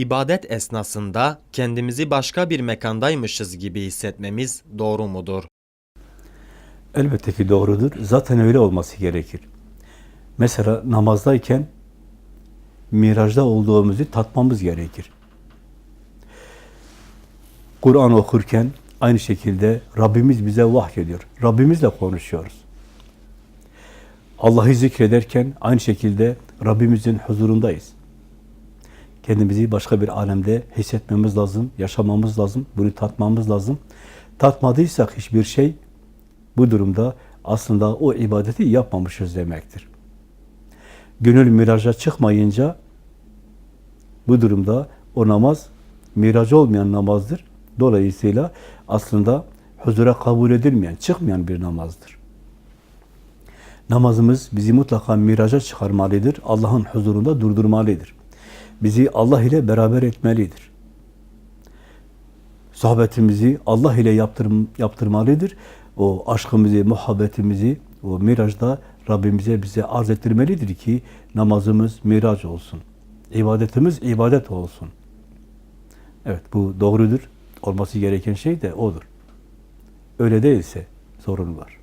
İbadet esnasında kendimizi başka bir mekandaymışız gibi hissetmemiz doğru mudur? Elbette ki doğrudur. Zaten öyle olması gerekir. Mesela namazdayken mirajda olduğumuzu tatmamız gerekir. Kur'an okurken aynı şekilde Rabbimiz bize vahyediyor. Rabbimizle konuşuyoruz. Allah'ı zikrederken aynı şekilde Rabbimizin huzurundayız. Kendimizi başka bir alemde hissetmemiz lazım, yaşamamız lazım, bunu tatmamız lazım. Tatmadıysak hiçbir şey bu durumda aslında o ibadeti yapmamışız demektir. Gönül miraja çıkmayınca bu durumda o namaz miracı olmayan namazdır. Dolayısıyla aslında huzura kabul edilmeyen, çıkmayan bir namazdır. Namazımız bizi mutlaka miraca çıkarmalıdır. Allah'ın huzurunda durdurmalıdır. Bizi Allah ile beraber etmelidir. Sohbetimizi Allah ile yaptırm yaptırmalıdır. O aşkımızı, muhabbetimizi o mirajda Rabbimize bize arz ettirmelidir ki namazımız miraç olsun. İbadetimiz ibadet olsun. Evet bu doğrudur. Olması gereken şey de odur. Öyle değilse sorun var.